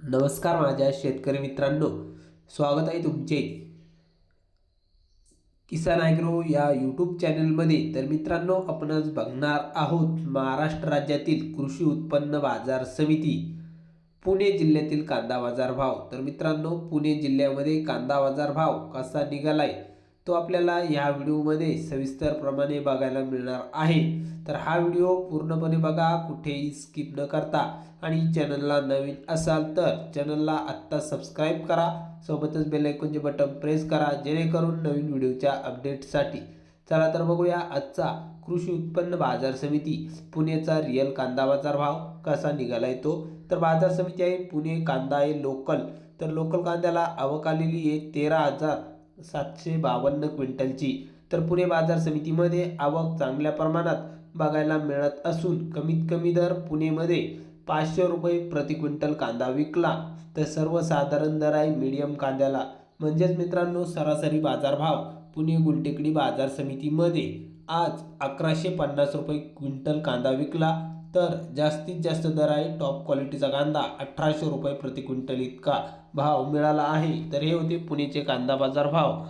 नमस्कार माझ्या शेतकरी मित्रांनो. स्वागत आहे तुमचे. किसान ॲग्रो या यूट्यूब चॅनलमध्ये तर मित्रांनो आपणच बघणार आहोत महाराष्ट्र राज्यातील कृषी उत्पन्न बाजार समिती पुणे जिल्ह्यातील कांदा बाजार भाव. तर मित्रांनो पुणे जिल्ह्यामध्ये कांदा बाजार भाव कसा निघालाय? तो आपल्याला ह्या व्हिडिओमध्ये सविस्तरप्रमाणे बघायला मिळणार आहे. तर हा व्हिडिओ पूर्णपणे बघा कुठेही स्किप न करता. आणि चॅनलला नवीन असाल तर चॅनलला आत्ता सबस्क्राईब करा. सोबतच बेलायकॉनचे बटन प्रेस करा जेणेकरून नवीन व्हिडिओच्या अपडेटसाठी. चला तर बघूया आजचा कृषी उत्पन्न बाजार समिती. पुणेचा रिअल कांदा बाजार भाव कसा निघाला तो? तर बाजार समिती आहे पुणे कांदा आहे लोकल. तर लोकल कांद्याला आवक आलेली आहे तेरा हजार सातशे बावन्न क्विंटलची. तर पुणे बाजार समितीमध्ये आवक चांगल्या प्रमाणात बघायला मिळत असून कमीत कमी दर पुणेमध्ये पाचशे रुपये प्रति क्विंटल कांदा विकला. तर सर्वसाधारण दर आहे मीडियम कांद्याला. म्हणजेच मित्रांनो सरासरी बाजारभाव पुणे गुलटेकडी बाजार समितीमध्ये आज अकराशे पन्नास रुपये क्विंटल कांदा विकला. तर जास्तीत जास्त दर आहे टॉप क्वालिटीचा कांदा अठराशे रुपये प्रति क्विंटल इतका भाव मिळाला आहे. तर हे होते पुणेचे कांदा बाजार भाव.